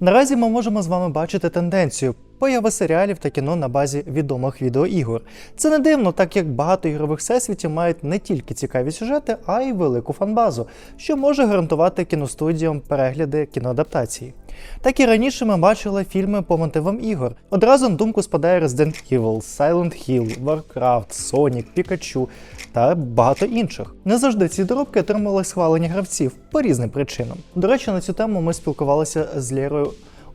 Наразі ми можемо з вами бачити тенденцію появи серіалів та кіно на базі відомих відеоігор. Це не дивно, так як багато ігрових всесвітів мають не тільки цікаві сюжети, а й велику фанбазу, що може гарантувати кіностудіям перегляди кіноадаптації. Так і раніше ми бачили фільми по мотивам ігор. Одразу на думку спадає Resident Evil, Silent Hill, Warcraft, Sonic, Pikachu та багато інших. Не завжди ці доробки отримали схвалення гравців по різним причинам. До речі, на цю тему ми спілкувалися з Лєрою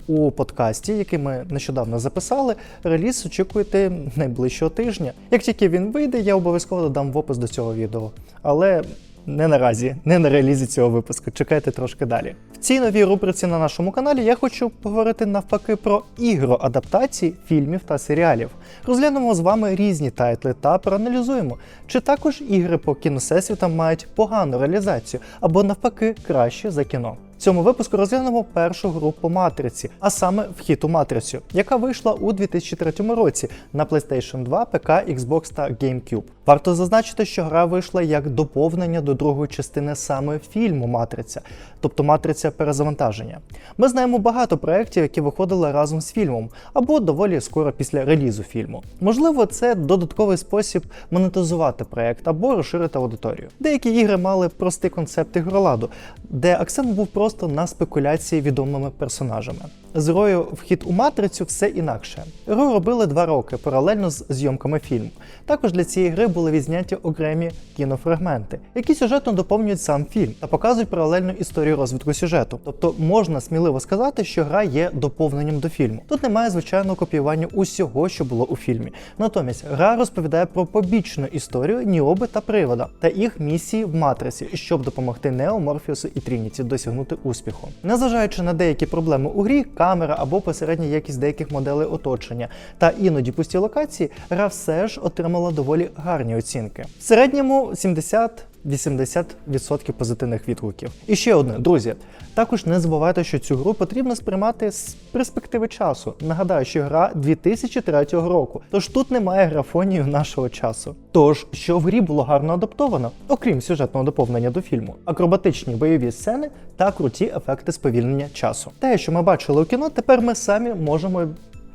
у подкасті, який ми нещодавно записали. Реліз очікуєте найближчого тижня. Як тільки він вийде, я обов'язково додам в опис до цього відео. Але не наразі, не на релізі цього випуску. Чекайте трошки далі. В цій новій рубриці на нашому каналі я хочу поговорити навпаки про ігроадаптації фільмів та серіалів. Розглянемо з вами різні тайтли та проаналізуємо, чи також ігри по кіносесвітам мають погану реалізацію або навпаки краще за кіно. Цьому випуску розглянемо першу гру по матриці, а саме вхід у матрицю, яка вийшла у 2003 році на PlayStation 2, ПК, Xbox та GameCube. Варто зазначити, що гра вийшла як доповнення до другої частини саме фільму Матриця, тобто матриця перезавантаження. Ми знаємо багато проєктів, які виходили разом з фільмом, або доволі скоро після релізу фільму. Можливо, це додатковий спосіб монетизувати проєкт або розширити аудиторію. Деякі ігри мали простий концепт ігроладу, де акцент був просто на спекуляції відомими персонажами. З грою вхід у матрицю все інакше. Гру робили два роки паралельно з зйомками фільму. Також для цієї гри були відзняті окремі кінофрагменти, які сюжетно доповнюють сам фільм та показують паралельну історію розвитку сюжету. Тобто можна сміливо сказати, що гра є доповненням до фільму. Тут немає звичайного копіювання усього, що було у фільмі. Натомість гра розповідає про побічну історію Ніоби та Привода та їх місії в матриці, щоб допомогти Нео, Морфіусу і Трініті досягнути успіху. Незважаючи на деякі проблеми у грі, камера або посередня якість деяких моделей оточення та іноді пусті локації, гра все ж отримала доволі гарні оцінки. В середньому 70-80% позитивних відгуків. І ще одне, друзі. Також не забувайте, що цю гру потрібно сприймати з перспективи часу. Нагадаю, що гра 2003 року, тож тут немає графонію нашого часу. Тож, що в грі було гарно адаптовано, окрім сюжетного доповнення до фільму, акробатичні бойові сцени та круті ефекти сповільнення часу. Те, що ми бачили у кіно, тепер ми самі можемо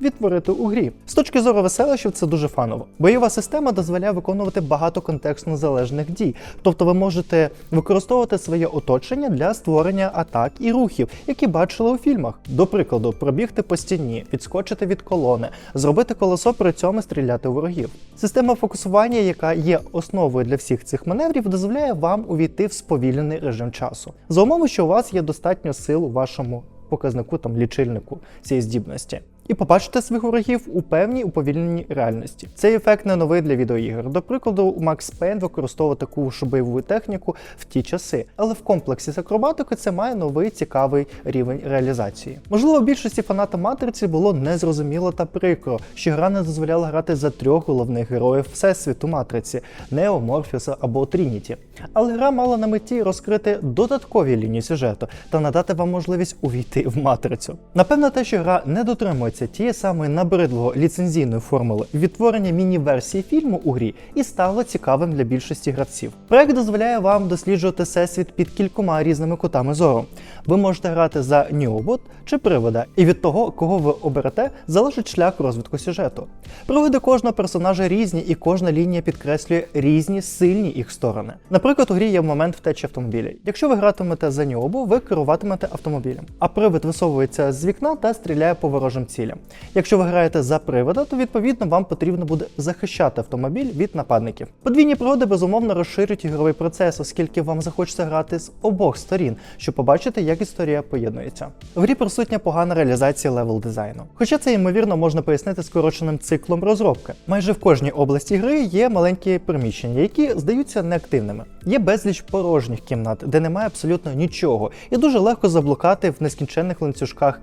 відтворити у грі. З точки зору веселищів, це дуже фаново. Бойова система дозволяє виконувати багато контекстно залежних дій, тобто ви можете використовувати своє оточення для створення атак і рухів, які бачили у фільмах. До прикладу, пробігти по стіні, відскочити від колони, зробити колесо, при цьому стріляти у ворогів. Система фокусування, яка є основою для всіх цих маневрів, дозволяє вам увійти в сповільнений режим часу. За умови, що у вас є достатньо сил у вашому показнику там лічильнику цієї здібності. І побачити своїх ворогів у певній уповільненій реальності. Цей ефект не новий для відеоігр. До прикладу, Max Payne використовував таку ж бойову техніку в ті часи, але в комплексі з акробатикою це має новий цікавий рівень реалізації. Можливо, більшості фанатам матриці було незрозуміло та прикро, що гра не дозволяла грати за трьох головних героїв всесвіту матриці Нео, Морфіуса або Трініті. Але гра мала на меті розкрити додаткові лінії сюжету та надати вам можливість увійти в матрицю. Напевно, те, що гра не дотримується тієї самої набридлого ліцензійної формули відтворення міні-версії фільму у грі і стало цікавим для більшості гравців. Проект дозволяє вам досліджувати всесвіт під кількома різними кутами зору. Ви можете грати за Ньюбот чи привода, і від того, кого ви оберете, залежить шлях розвитку сюжету. Приводи кожного персонажа різні, і кожна лінія підкреслює різні сильні їх сторони. Наприклад, у грі є момент втечі автомобіля. Якщо ви гратимете за Ньюобу, ви керуватимете автомобілем, а привид висовується з вікна та стріляє по ворожим цілям. Якщо ви граєте за привода, то відповідно вам потрібно буде захищати автомобіль від нападників. Подвійні пригоди безумовно розширюють ігровий процес, оскільки вам захочеться грати з обох сторін, щоб побачити, як історія поєднується. В грі присутня погана реалізація левел дизайну. Хоча це ймовірно можна пояснити скороченим циклом розробки. Майже в кожній області гри є маленькі приміщення, які здаються неактивними. Є безліч порожніх кімнат, де немає абсолютно нічого, і дуже легко заблукати в нескінченних ланцюжках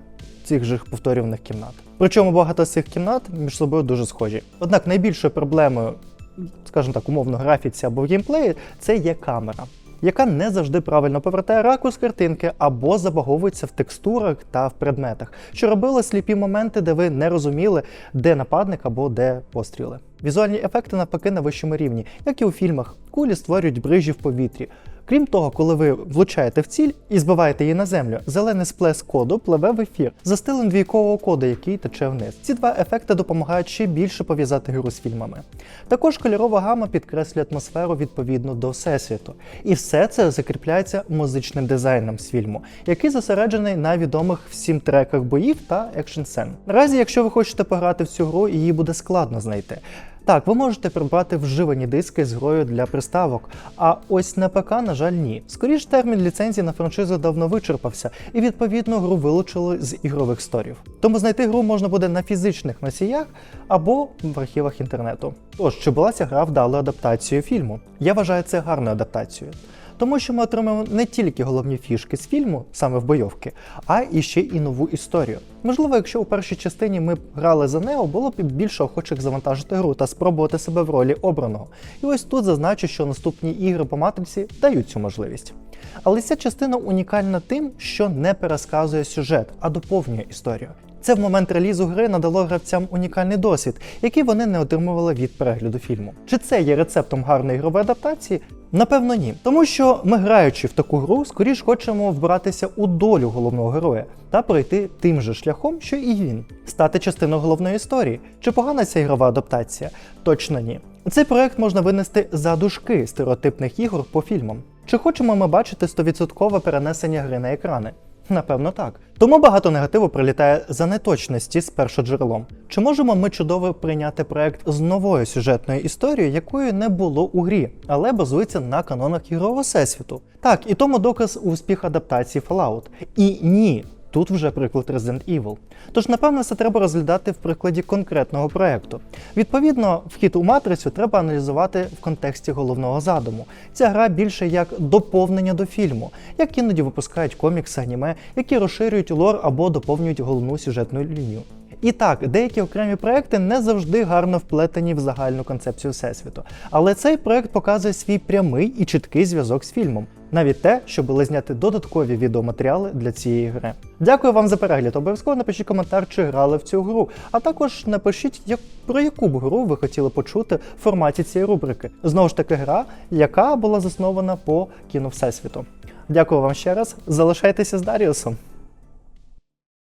цих же повторюваних кімнат. Причому багато з цих кімнат між собою дуже схожі. Однак найбільшою проблемою, скажімо так, умовно графіці або в геймплеї, це є камера. Яка не завжди правильно повертає ракурс картинки або забаговується в текстурах та в предметах, що робило сліпі моменти, де ви не розуміли, де нападник або де постріли. Візуальні ефекти навпаки на вищому рівні, як і у фільмах. Кулі створюють брижі в повітрі. Крім того, коли ви влучаєте в ціль і збиваєте її на землю, зелений сплеск коду пливе в ефір за стилем двійкового коду, який тече вниз. Ці два ефекти допомагають ще більше пов'язати гру з фільмами. Також кольорова гама підкреслює атмосферу відповідно до всесвіту. І все це закріпляється музичним дизайном з фільму, який зосереджений на відомих всім треках боїв та екшн сцен. Наразі, якщо ви хочете пограти в цю гру, її буде складно знайти. Так, ви можете придбати вживані диски з грою для приставок, а ось на ПК, на жаль, ні. Скоріш термін ліцензії на франшизу давно вичерпався, і відповідно гру вилучили з ігрових сторів. Тому знайти гру можна буде на фізичних носіях або в архівах інтернету. Тож, чи була ця гра вдалою адаптацією фільму? Я вважаю це гарною адаптацією. Тому що ми отримаємо не тільки головні фішки з фільму, саме в бойовки, а і ще і нову історію. Можливо, якщо у першій частині ми грали за Нео, було б більше охочих завантажити гру та спробувати себе в ролі обраного. І ось тут зазначу, що наступні ігри по матриці дають цю можливість. Але ця частина унікальна тим, що не пересказує сюжет, а доповнює історію. Це в момент релізу гри надало гравцям унікальний досвід, який вони не отримували від перегляду фільму. Чи це є рецептом гарної ігрової адаптації? Напевно, ні. Тому що ми, граючи в таку гру, скоріш хочемо вбиратися у долю головного героя та пройти тим же шляхом, що і він, стати частиною головної історії. Чи погана ця ігрова адаптація? Точно ні. Цей проект можна винести за душки стереотипних ігор по фільмам. Чи хочемо ми бачити 100% перенесення гри на екрани? Напевно, так. Тому багато негативу прилітає за неточності з першоджерелом. Чи можемо ми чудово прийняти проект з новою сюжетною історією, якої не було у грі, але базується на канонах ігрового всесвіту? Так, і тому доказ успіх адаптації Fallout. І ні. Тут вже приклад Resident Evil. Тож, напевно, це треба розглядати в прикладі конкретного проекту. Відповідно, вхід у матрицю треба аналізувати в контексті головного задуму. Ця гра більше як доповнення до фільму, як іноді випускають комікси, аніме, які розширюють лор або доповнюють головну сюжетну лінію. І так, деякі окремі проекти не завжди гарно вплетені в загальну концепцію всесвіту. Але цей проект показує свій прямий і чіткий зв'язок з фільмом. Навіть те, що були додаткові відеоматеріали для цієї гри. Дякую вам за перегляд. Обов'язково напишіть коментар, чи грали в цю гру. А також напишіть, як, про яку б гру ви хотіли почути в форматі цієї рубрики. Знову ж таки, гра, яка була заснована по кіно Всесвіту. Дякую вам ще раз. Залишайтеся з Даріусом.